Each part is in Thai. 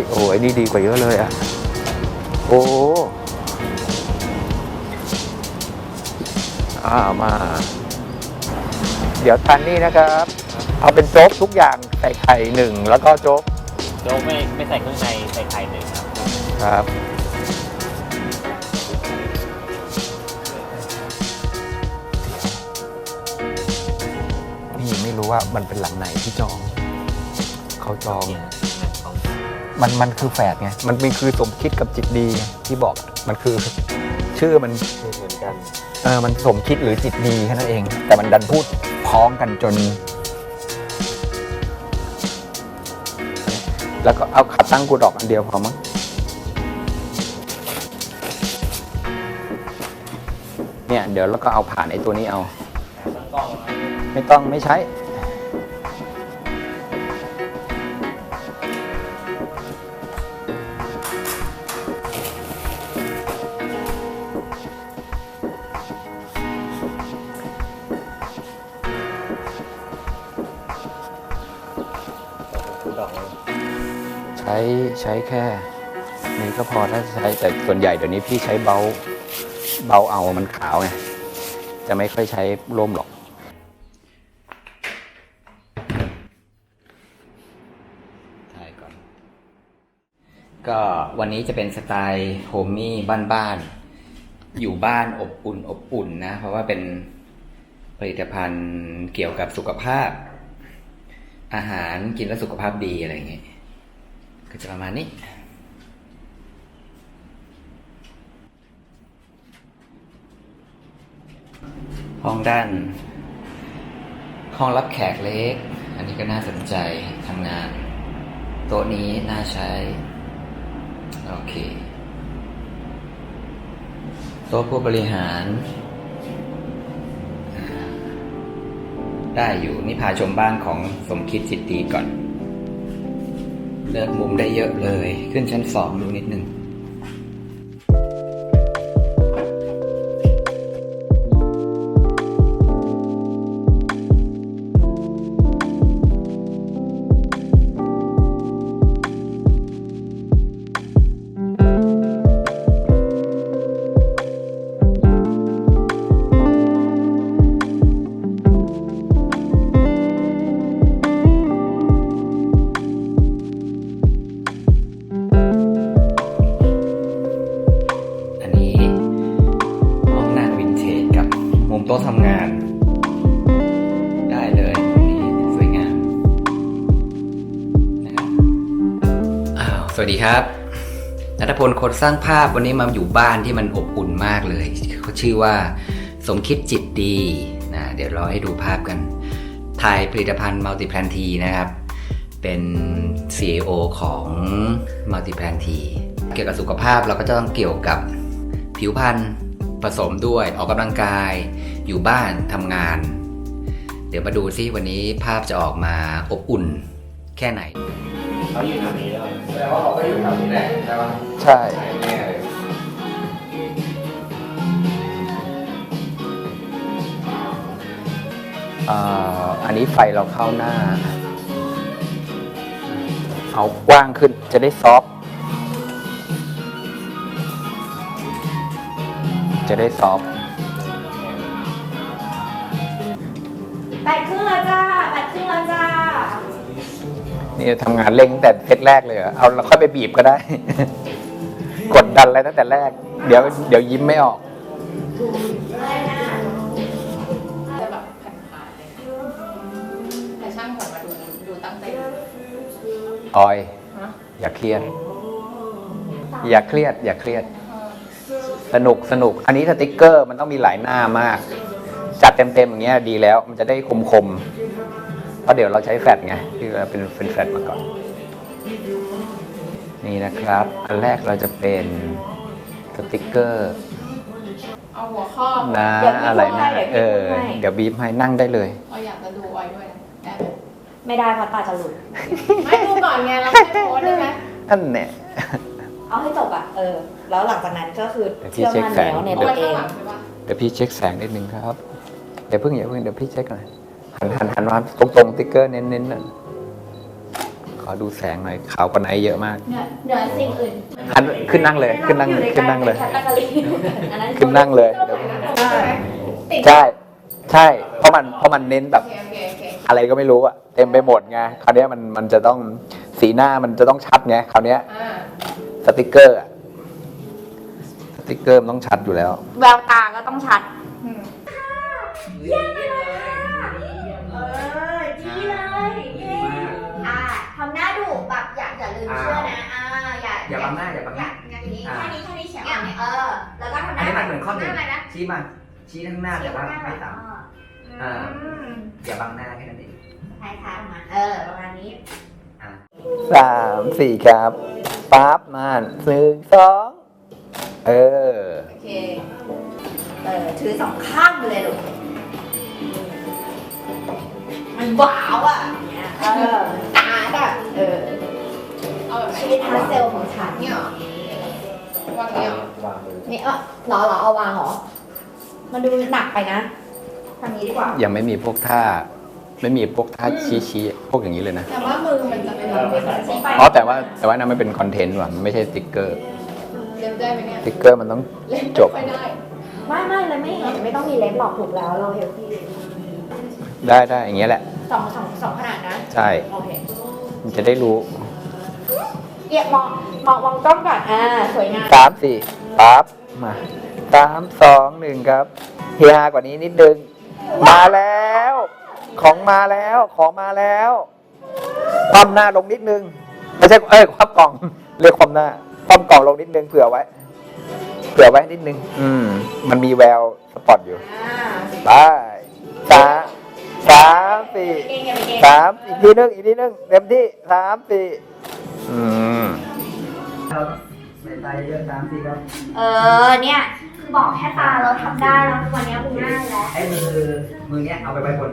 ฮ้ยโอ้ยนี่ดีกว่าเยอะเลยอะโอ้อ่ามา เดี๋ยวทานนี่นะครับ เอาเป็นโจ๊กทุกอย่างใส่ไข่หนึ่งแล้วก็โจ๊ก โจ๊กไม่ไม่ใส่เครื่องในใส่ไข่หนึ่งครับ ครับนี่ไม่รู้ว่ามันเป็นหลังไหนที่จอง เขาจอง มันมันคือแฝดไง มันมันคือสมคิดกับจิตดีไงที่บอกมันคือชื่อมันเหมือนกันเออมันสมคิดหรือจิตดีแค่นั้นเอง แต่มันดันพูดพ้องกันจน แล้วก็เอาขาตั้งกูดอกอันเดียวพอมั้งเนี่ยเดี๋ยวแล้วก็เอาผ่านไอ้ตัวนี้เอาตั้งกล้องไว้ไม่ต้องไม่ใช้ ช้ใช้แค่นี้ก็พอถ้าใช้แต่ส่วนใหญ่เดี๋ยวนี้พี่ใช้เบาเบาเอามันขาวไงจะไม่ค่อยใช้ร่มหรอกถ่ายก่อน ก็วันนี้จะเป็นสไตล์โฮมมี่บ้านๆอยู่บ้านอบอุ่นอบอุ่นนะ เพราะว่าเป็นผลิตภัณฑ์เกี่ยวกับสุขภาพ อาหารกินแล้วสุขภาพดีอะไรอย่างเงี้ย ก็จะประมาณนี้ ห้องด้าน ห้องรับแขกเล็ก อันนี้ก็น่าสนใจทำงาน โต๊ะนี้น่าใช้ โอเค โต๊ะผู้บริหาร ได้อยู่นี่พาชมบ้านของสมคิดจิตดีก่อน เลือกมุมได้เยอะเลย ขึ้นชั้นสองดูนิดนึง ครับนัทพลคนสร้างภาพวันนี้มาอยู่บ้านที่มันอบอุ่นมากเลยเขาชื่อว่า สมคิดจิตดีนะเดี๋ยวเราให้ดูภาพกัน ถ่ายผลิตภัณฑ์มัลติแพลนทีนะครับ เป็น CEO ของ Multiplan T เกี่ยวกับสุขภาพเราก็จะต้องเกี่ยวกับผิวพรรณผสมด้วยออกกำลังกาย อยู่บ้านทำงาน เดี๋ยวมาดูซิวันนี้ภาพจะออกมาอบอุ่นแค่ไหนเขาอยู่แถวนี้แล้ว แสดงว่าเขาก็อยู่แถวนี้แหละใช่ปะใช่ ใช่แน่เลยอ่าอันนี้ไฟเราเข้าหน้า เอากว้างขึ้นจะได้ซอฟต์จะได้ซอฟต์แปดครึ่งแล้วจ้าแปดครึ่งแล้วจ้า นี่ทำงานเร่งตั้งแต่เซตแรกเลยเหรอเอาเราค่อยไปบีบก็ได้ กดดันอะไรตั้งแต่แรก เดี๋ยวเดี๋ยวยิ้มไม่ออกจะแบบผ่านๆเลยแต่ช่างหัวมาดูดูตั้งใจออย ฮะอย่าเครียด อย่าเครียด อย่าเครียด สนุกสนุก อันนี้สติกเกอร์มันต้องมีหลายหน้ามาก จัดเต็มๆอย่างเงี้ยดีแล้ว มันจะได้คมคมๆ เพราะเดี๋ยวเราใช้แฟลชไงที่เราเป็นเป็นแฟลชมาก่อน นี่นะครับ อันแรกเราจะเป็นสติกเกอร์เอาหัวข้อนะเดี๋ยวพี่อะไรพูดนะให้เอเดี๋ยวอพี่พูดให้เดี๋ยวบีบให้นั่งได้เลยเราอยากจะดูออยด้วยนะได้ไหมไม่ได้เพราะตาจะหลุดไม่ดูก่อนไงเราไม่โพสต์ได้ไหมนั่นเนี่ยเอาให้จบอะเออ แล้วหลังจากนั้นก็คือเดี๋ยวพี่เชื่อมั่นเช็คแสงแล้วในโพตัสวต์เอข้างงหลังใช่ปะเดี๋ยวพี่เช็คแสงนิดนึงครับเดี๋ยวเพิ่งอย่าเพิ่งเดี๋ยวพี่เช็คหน่อย หันหันหันมาตรงๆติ๊กเกอร์เน้นๆน่ะขออดูแสงหน่อยขาวกว่าไหนเยอะมากเหนือเหนือสิ่งอื่นหันขึ้นนั่งเลย ขึ้นนั่งอยู่ใขึ้นนั่งเลยแคตตาล็อกอันนั้นขึ้นนั่งเลยเดี๋ยวติดใช่ใช่เพราะมันเพราะมันเน้นแบบโอเคโอเคโอเคอะไรก็ไม่รู้อะเต็มไปหมดไงคราวเนี้ยมันมันจะต้องสีหน้ามันจะต้องชัดไงคราวเนี้ยอ่าสติกเกอร์อะสติกเกอร์มันต้องชัดอยู่แล้ว แววตาก็ต้องชัดอืมเออดีเลยเย้อ่าทำหน้าดุแบบอย่าอย่า ลืมเชื่อนะอ่าอย่าอย่าบังหน้าอย่าบังหน้าอย่างนี้อ่าแค่นี้แค่นี้เฉียงอะเออ แล้วก็ทำหอันน้านี้มันเหมือนข้อหนึ่งอะไรนะชี้มาชี้ข้างหน้าแต่ว่าไม่ต่อ่าำอย่าบังหน้าแค่นั้นเองใช่ค่ะประมาณเออประมาณนี้สามสี่ครับปั๊บมาหนึ่งสองเออโอเคเออถือสองข้างไปเลยลูกมันว้าวอะอย่างเงี้ยเออตาแบบเออ เอาแบบไหนชีวิตฮาร์ดเซลของฉันเนี่ยเหรอวางเนี่ยเหรอวางมือนี่เออเหรอเหรอเอาวางเหรอ มันดูหนักไปนะทำนี้ดีกว่า ยังไม่มีพวกท่า ไม่มีพวกท่าชี้ชี้พวกอย่างนี้เลยนะ แต่ว่ามือมันจะเป็นแบบนี้ใช่ปะอ๋อแต่ว่าแต่ว่านั่นไม่เป็นคอนเทนต์ว่ะมันไม่ใช่สติ๊กเกอร์เล็บได้ไหมเนี่ยสติ๊กเกอร์มันต้องเล็บจบไม่ได้ไม่ไม่เลยไม่เห็นไม่ต้องมีเล็บหรอกถูกแล้วเราเฮลที่ได้ได้อย่างเงี้ยแหละสองสองสองขนาดนะ ใช่ โอเคมันจะได้รู้ เอียมองมองมองกล้องก่อนอ่าสวยงามสามสี่ปั๊บมาสามสองหนึ่งครับเฮียกว่านี้นิดนึงมาแล้ว ของมาแล้วของมาแล้วความหน้าลงนิดนึงไม่ใช่เอ้ยความกล่องเรียกความหน้าความกล่องลงนิดนึงเผื่อไว้ เผื่อไว้นิดนึง อืม มันมีแววสปอตอยู่อ่าไปสามสามสี่เก่งอย่าไปเก่งสามอีกทีนึงอีกทีนึงเต็มที่สามสี่ อืมใส่ใจเยอะสามสี่ครับ เออเนี่ย คือบอกแค่ตาเราทำได้แล้วทุกวันนี้มึงง่ายแล้วไอ้มือมือเนี้ยเอาไปไว้บน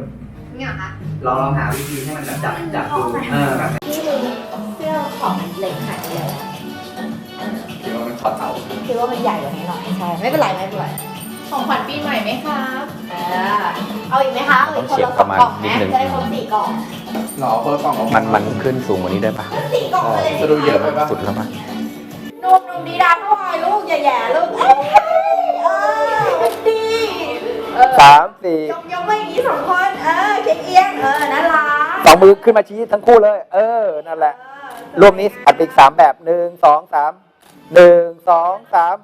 เนี่ยเหรอคะลองลองหาวิธีให้มันแบบจับจับดูเออแบบที่มึงเสื้อของเหล็กหายไปเลยคิดว่ามันถอดเต่าคิดว่ามันใหญ่กว่านี้หน่อยใช่ไม่เป็นไรไม่เป็นไรของขวัญปีใหม่ไหมครับเออเอาอีกไหมคะเอาอีกคนละสองกล่องไหมจะได้ครบสี่กล่อง หล่อเพิ่มกล่องออกมันมันขึ้นสูงกว่านี้ได้ปะสี่กล่องเลยจะดูเยอะไปปะสุดแล้วปะนุ่มนุ่มดีดาเข้าไปลูก อย่าแย่ลูกเอ้ยเออมันดีเออสามสี่ยกยกมาอย่างนี้สองคน เออเคียงเอียงเออน่ารักสองมือขึ้นมาชี้ทั้งคู่เลย เออ นั่นแหละ รวมนี้อัดอีกสามแบบหนึ่งสองสามหนึ่งสองสาม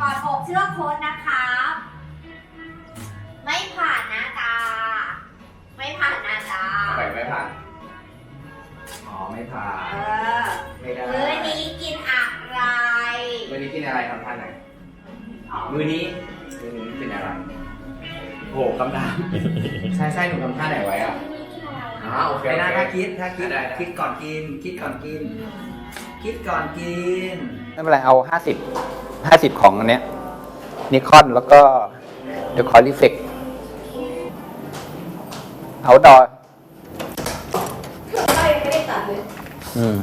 ก่อนอกเชือกโค้ดนะคะ ไม่ผ่านนะตา ไม่ผ่านนะตาไปไม่ผ่าน อ๋อไม่ผ่าเอนอไม่ได้ มื้อนี้กินอะไรวันนี้กินอะไรทำท่าไหน มือนี้ มื้อนี้กินอะไรโอ้โหคำถาม ใช่ใช่หนูทำท่าไหนไว้อะอ๋อโอเคไม่ได้โอเคถ้าคิดถ้าคิด ได้ได้ คิดก่อนกิน คิดก่อนกิน คิดก่อนกิน ไม่เป็นไร เอาห้าสิบห้าสิบของอันเนี้ยนิคอนแล้วก็เดอะคอลิเฟก เอาดอก็ยังไม่ได้ตัดเลยอืม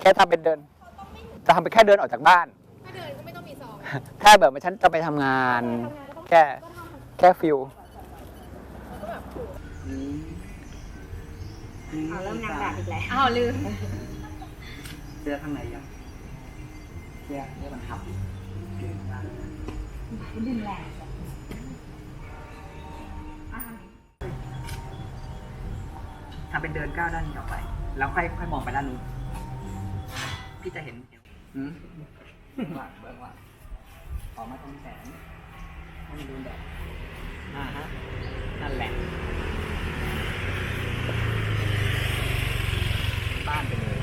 แค่ทำเป็นเดินจะทำเป็นแค่เดินออกจากบ้าน ถ้าเดินก็ไม่ต้องมีซองแค่แบบว่าฉันจะไปทำงาน แค่แค่ฟิลเอาเริ่มนางแบบอีกแล้วอ้าวลืม เสื้อข้างในยัง เสื้อเสื้อมันหับดึงแรงทำเป็นเดินก้าวด้านนี้ออกไป แล้วค่อยค่อยมองไปด้านนู้นพี่จะเห็นอืมเบื้องหลังเบื้องหลังออกมาตรงแสงให้มันโดนแดดอ่าฮะนั่นแหละบ้านไปเลย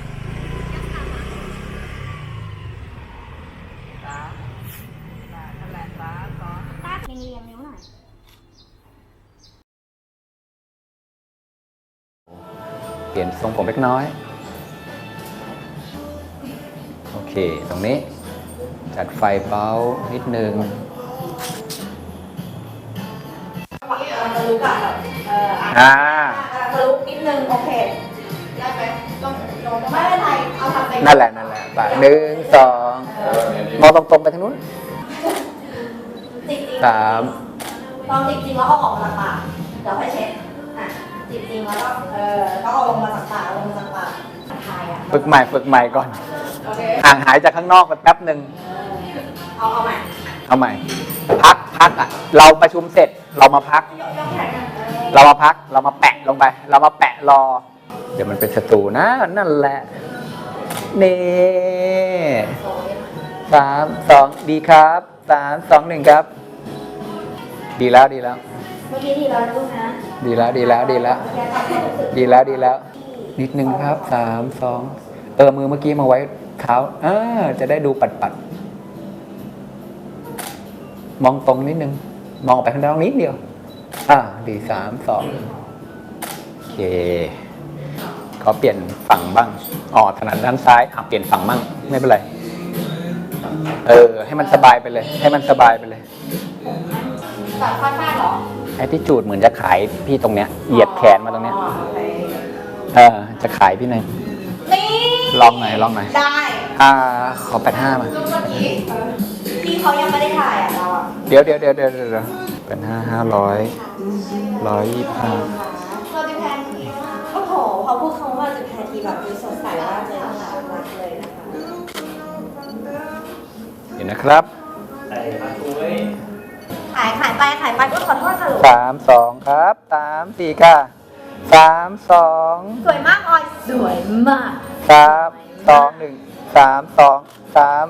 สามสามนั่นแหละสามสอง ตาเรียง นิ้วหน่อยเปลี่ยนทรงผมเล็กน้อย โอเค ตรงนี้ จัดไฟเบานิดนึงทะลุอะเอออะอ่าทะลุนิดนึงโอเค ได้ไหมต้องลองไม่เป็นไร เอาทำไปนั่นแหละ นั่นแหละไปหนึ่งสองมองตรงๆไปทางนู้นจริง สามลองจริงๆแล้วเอาออกมาจากปากเดี๋ยวค่อยเช็ดอะจริงๆแล้วก็เออต้องเอาลงมาจากปากเอาลงมาจากปากทายอะฝึกใหม่ฝึกใหม่ก่อนโอเคห่างหายจากข้างนอกไปแป๊บหนึ่งเอาเอาใหม่เอาใหม่ พักพักอะเราประชุมเสร็จเรามาพัก ยกยกแขนกันเออเรามาพักเรามาแปะลงไป เรามาแปะรอ เดี๋ยวมันเป็นศัตรูนะนั่นแหละนี่สามสองดีครับสามสองหนึ่งครับ ดีแล้วดีแล้ว เมื่อกี้ที่เราลูกนะดีแล้วดีแล้วดีแล้วแกทำให้รู้สึกดีแล้วดีแล้ว นิดนึงครับสามสองเออมือเมื่อกี้มาไว้เท้าอ่าจะได้ดูปัดปัดมองตรงนิดนึง มองออกไปข้างนอกนิดเดียว อ่าดีสามสองโอเคขอเปลี่ยนฝั่งบ้างอ๋อถนัดด้านซ้ายอะเปลี่ยนฝั่งบ้างไม่เป็นไร เออ ให้มันสบายไปเลย ให้มันสบายไปเลย แบบฟาดฟาดๆเหรอแอตติจูดเหมือนจะขายพี่ตรงเนี้ย เหยียดแขนมาตรงเนี้ย อ๋อโอเคเออ จะขายพี่หน่อย นี่ลองหน่อยลองหน่อย ได้อ่า ขอแปดห้ามา รูปเมื่อกี้เออพี่เขายังไม่ได้ถ่ายอะเราอะเดี๋ยวเดี๋ยวเดี๋ยวเดี๋ยวเดี๋ยวเป็นห้าห้าร้อยร้อยยี่ห้าเราจะแพนโอ้โหพอพูดคำว่าจะแพนทีแบบดูสดใสมากเลยนะคะรักเลยนะคะ เดี๋ยวนะครับ ไปขายไปก็ขอโทษค่ะลูกสามสองครับสามสี่ค่ะสามสองสวยมากออยสวยมากสามสองหนึ่งสามสองสาม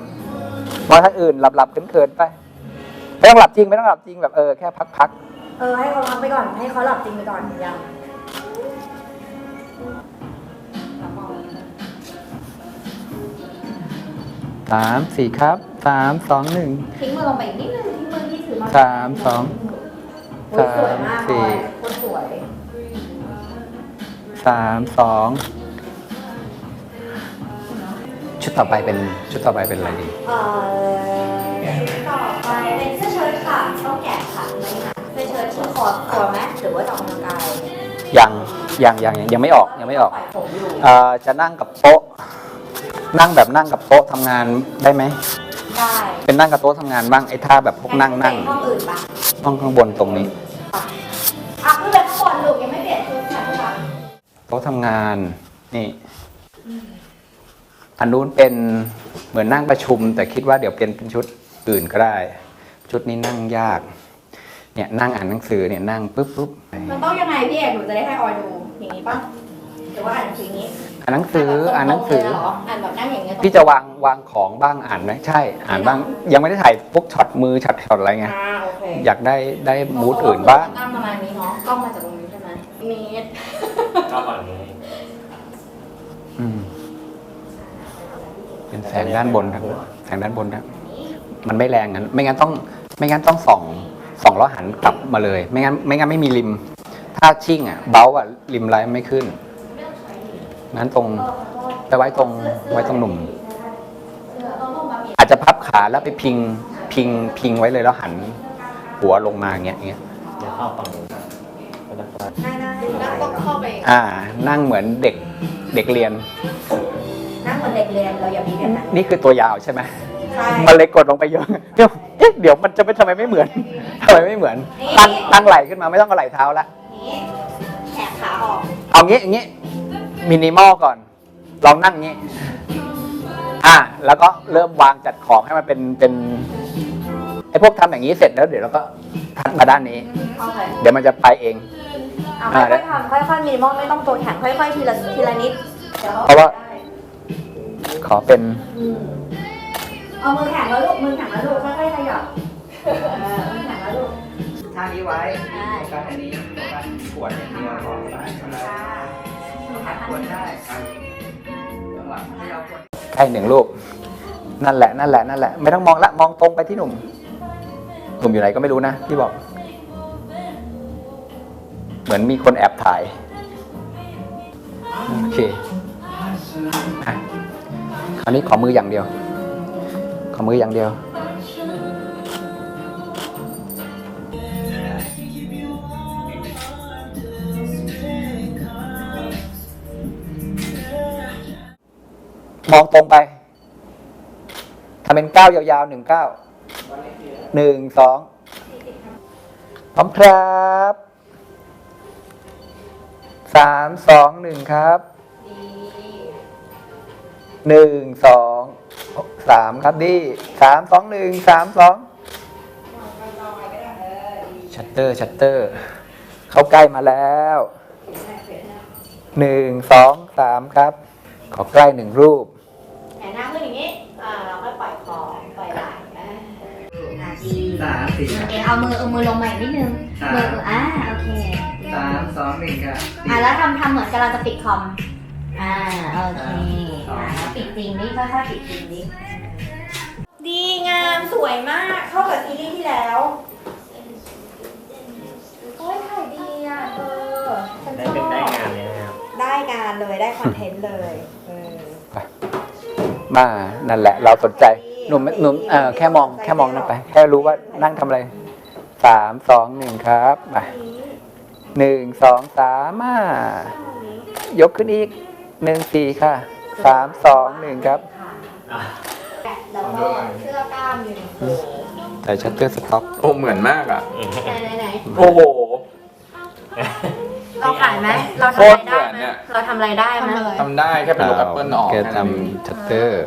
มองท่านอื่นหลับหลับเขินเขินๆไปไม่ต้องหลับจริงไม่ต้องหลับจริงแบบเออแค่พักพักเออให้เขาพักไปก่อนให้เขาหลับจริงไปก่อนยังสามสี่ครับ สามสองหนึ่งทิ้งมือลงไปอีกนิดนึงทิ้งมือที่ถือมาสามสองโอ้ยสวยมากสามสี่ออยคนสวยสามสองชุดต่อไปเป็นชุดต่อไปเป็นอะไรดีเอ่อชุดต่อไปเป็นเสื้อเชิ้ตค่ะต้องแกะค่ะไม่ค่ะเสื้อเชิ้ตที่คอคอไหมหรือว่าจะออกกำลังกายยังยังยังยังยังไม่ออกยังไม่ออกปล่อยผมอยู่ เอ่อจะนั่งกับโต๊ะ นั่งแบบนั่งกับโต๊ะทำงานได้ไหม ได้เป็นนั่งกับโต๊ะทำงานบ้างไอ้ท่าแบบพวกนั่งนั่งห้องอื่นปะห้องข้างบนตรงนี้อะขึ้นไปข้างบนลูกยังไม่เปลี่ยนชุดค่ะที่รักโต๊ะทำงานนี่อันนู้นเป็นเหมือนนั่งประชุม แต่คิดว่าเดี๋ยวเปลี่ยนเป็นชุดอื่นก็ได้ ชุดนี้นั่งยาก เนี่ยนั่งอ่านหนังสือเนี่ยนั่งปุ๊บปุ๊บมันต้องยังไงพี่เอกหนูจะได้ให้ออยดูอย่างนี้ป่ะ หรือว่าอ่านอย่างนี้อ่านหนังสืออ่านหนังสือแบบตรงๆเลยเหรออ่านแบบนั่งอย่างเงี้ยตรงพี่จะวางวางของบ้างอ่านไหมใช่ อ่านบ้างยังไม่ได้ถ่ายพวกช็อตมือช็อตช็อตอะไรไงอ่าโอเคอยากได้ได้มูดอื่นบ้างตั้งประมาณนี้เนาะกล้องมาจากตรงนี้ใช่ไหมเมตรก็แบบนี้อืมเป็นแสงด้านบนครับแสงด้านบนครับมันไม่แรงงั้น ไม่งั้นต้อง ไม่งั้นต้องส่องส่องแล้วหันกลับมาเลย ไม่งั้นไม่งั้นไม่มีริม ถ้าชิ่งอะเบ้าอะริมไลท์ไม่ขึ้น งั้นตรงไปไว้ตรงไว้ตรงหนุ่ม อาจจะพับขาแล้วไปพิงพิงพิงไว้เลยแล้วหัน หัวลงมาอย่างเงี้ยอย่างเงี้ยเดี๋ยวเข้าฝั่งนู้นก็จะเปิดได้ได้นั่งต้องเข้าไปอ่า นั่งเหมือนเด็กเด็กเรียน นั่งเหมือนเด็กเรียนเราอย่ามีแบบนั้นนี่คือตัวยาวใช่ไหมใช่มันเลยกดลงไปเยอะเดี๋ยวเอ๊ะเดี๋ยวมันจะไม่ทำไมไม่เหมือนทำไมไม่เหมือน ตั้งตั้งไหล่ขึ้นมาไม่ต้องเอาไหล่เท้าละนี่แขนขาออก เอางี้อย่างงี้ มินิมอลก่อน ลองนั่งงี้อ่าแล้วก็เริ่มวางจัดของให้มันเป็นเป็นไอ้พวกทำอย่างนี้เสร็จแล้วเดี๋ยวเราก็ทักมาด้านนี้โอเคเดี๋ยวมันจะไปเองเอาอ่าค่อยๆทำค่อยๆมีมอลไม่ต้องตัวแข็งค่อยๆทีละทีละนิดดี๋ยเพราะว่าได้ขอเป็นอืมเอามือแข็งแล้วลูกมือแข็งแล้วลูกค่อยๆขยับเออมือแข็งแล้วลูกท่านี้ไว้ได้โฟกัสอันนี้โฟกัสปวดอย่างเดียวพอ ได้ทำไมค่ะมือแข็งปวดได้ครังหวะให้เราปวดใช่หนึ่งรูปนั่นแหละ นั่นแหละ นั่นแหละ ไม่ต้องมองละ มองตรงไปที่หนุ่ม หนุ่มอยู่ไหนก็ไม่รู้นะ พี่บอก เหมือนมีคนแอบถ่าย โอเคคราวนี้ขอมืออย่างเดียว ขอมืออย่างเดียว มองตรงไปทำเป็นเก้ายาวๆหนึ่งเก้าหนึ่งสองพร้อมครับสามสองหนึ่งครับหนึ่งสองสามครับดีสามสองหนึ่งสามสองชัตเตอร์ชัตเตอร์ เขาใกล้มาแล้วหนึ่งสองสามครับ ขอใกล้หนึ่งรูป สามสี่โอเคเอามือเอามือลงมาอีกนิดนึงสามมืออ่าโอเคสามสองหนึ่งครับอ่าแล้วทำทำเหมือนกับเราจะปิดคอมอ่าโอเคอ่าอ่าแล้วปิดจริงนี่ค่อยๆปิดจริงนี่ดีงามสวยมากเข้ากับซีรีส์ที่แล้วโอ้ยถ่ายดีอะเธอฉันได้ชอเป็นได้บงานเลยนะครับได้งานเลยได้คอนเทนต์เลยเออมานั่นแหละเราสนใจ หนุ่มหนุ่มเออแค่มองแค่มองนั่นไป แค่รู้ว่านั่งทำอะไรสามสองหนึ่งครับมาหนึ่งสองสามมายกขึ้นอีกหนึ่งสี่ค่ะสามสองหนึ่งครับแล้วก็เสื้อกล้ามยูนิโคลแต่ชัตเตอร์สต็อกโอ้เหมือนมากอะไหนไหนไหนโอ้โห เราขายไหมเราโคทำอะไรตรเหมืได้อนไหมเนี่ยเราทำอะไรได้ไหมทำเลยทำได้แค่เป็นลูกแอปเปิลออกแกแค่นั้นทำชัตเตอร์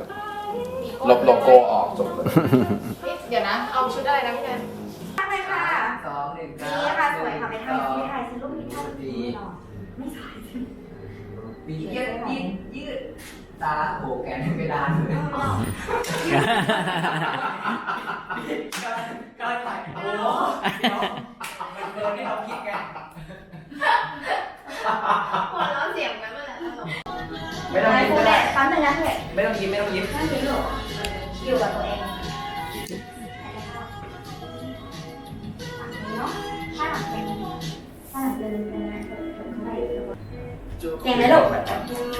ลบโลโก้ออกจบเลย เดี๋ยวนะ เอาชุดอะไรนะพี่แนนทำเลยค่ะ สองหนึ่งนี่ค่ะสวยค่ะไปทำที่ไทยฉันรูปนี้ถ่ายดีหรอไม่ใช่ยืดยืดยืดตาโผล่แกนไม่ได้เลยก็ถ่ายโอ้โหเดินที่เราคิดกันหัวเราะเสียงนั้นเลยตลกไม่ต้องไม่ยิ้มพูก็ดได้แปั๊มหนึ่งนะเพื่อนไม่ต้องยิ้มไม่ต้องยิ้มนั่งยิ้ม อยู่อยู่กับตัวเองเนาะถ้าหลังเป็นถ้าหลังเป็นเป็นนะเก่งไหมลูก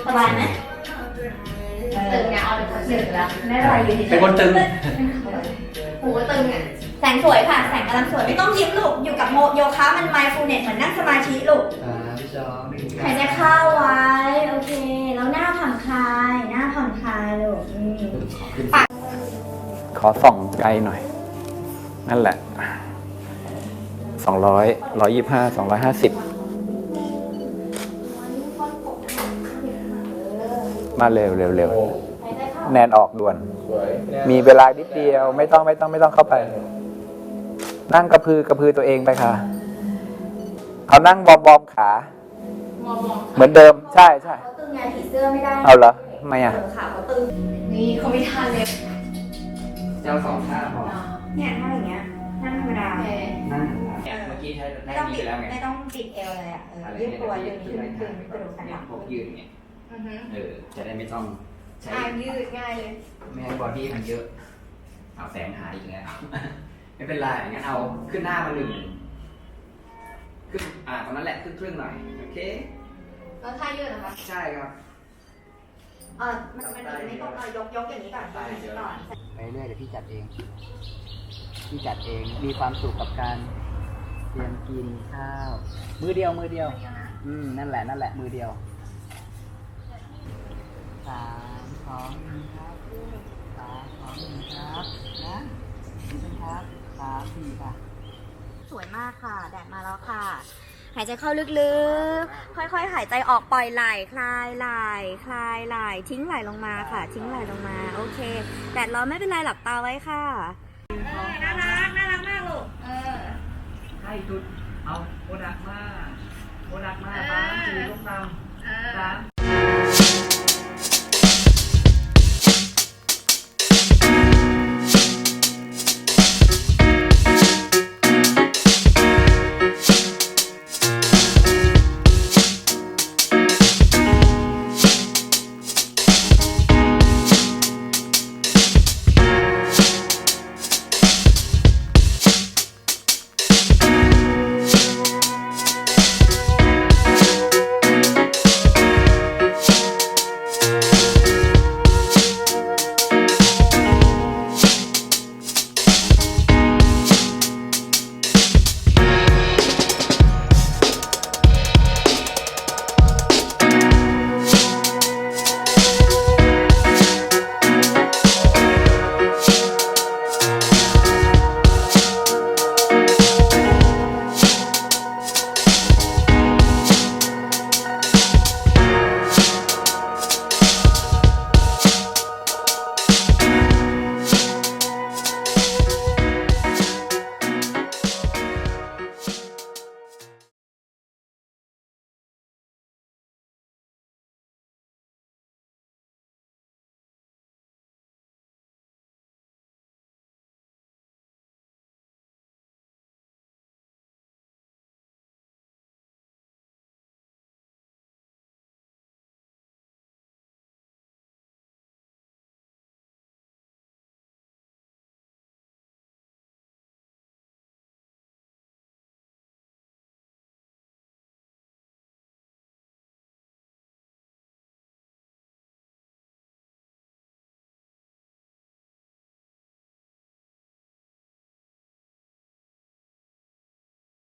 สบายไหมตึงไงเอาเป็นคนตึงแล้วไม่เป็นไรอยู่เป็นคนตึงหูก็ตึงอะแสงสวยค่ะ แสงกำลังสวยไม่ต้องยิ้มลูก อยู่กับโมโยคะมัน mindfulness เหมือนนั่งสมาธิลูกสามสองหนึ่งหายใจเข้าไว้ โอเค แล้วหน้าผ่อนคลาย หน้าผ่อนคลายลูกอืม ขอส่องไกลหน่อย นั่นแหละสองร้อยร้อยยี่ห้าสองร้อยห้าสิบมาเร็วเร็วเร็วหายใจเข้าแนนออกด่วนสวยมีเวลานิดเดียว ไม่ต้องไม่ต้องไม่ต้องเข้าไป นั่งกระพือกระพือตัวเองไปค่ะ เอานั่งบอมบอมขามองมองเหมือนเดิมใช่ใช่เขาตึงไงผีเสื้อไม่ได้ เอาเหรอทำไมอะเออขาเขาตึงนี่เขาไม่ทันเลยเจ้าสองท่าพอเนี่ยถ้าอย่างเงี้ยนั่งธรรมดา โอเคนั่งเมื่อกี้ใช้ไม่ได้ต้องมีปิดแล้วไงไม่ต้องปิดเอวเลยอะเออยืดตัวยืดขึ้นขึ้นกระดูกสันหลังพวกยืดเนี่ยอือฮึเออ จะได้ไม่ต้องใช้อ่ายืดง่ายเลย ไม่ให้บอดี้มันเยอะ เอาแสงหายอีกแล้ว ไม่เป็นไรงั้นเอาขึ้นหน้ามาหนึ่งขึ้นอ่าตรงนั้นแหละขึ้นครึ่งหน่อย โอเค แล้วท่ายืดนะคะ ใช่ครับ เออมันมันไม่ต้องเออยกยกอย่างนี้ก่อนยกอย่างนี้ก่อน ไปเรื่อยเดี๋ยวพี่จัดเอง พี่จัดเอง มีความสุขกับการเตรียมกินข้าว มือเดียวมือเดียว อืมนั่นแหละนั่นแหละมือเดียวสามสองหนึ่งครับสามสองหนึ่งครับนะนี่เป็นครับสามสี่ค่ะ สวยมากค่ะ แดดมาแล้วค่ะ หายใจเข้าลึกๆ ค่อยๆ หายใจออกปล่อยไหล่คลายไหล่คลายไหล่ทิ้งไหล่ลงมาค่ะ ทิ้งไหล่ลงมา โอเคแดดร้อนไม่เป็นไรหลับตาไว้ค่ะน่ารักน่ารักมากลูกเออใช่จุดเอาโคดักมาโคดักมาสามสี่ลูกตามสาม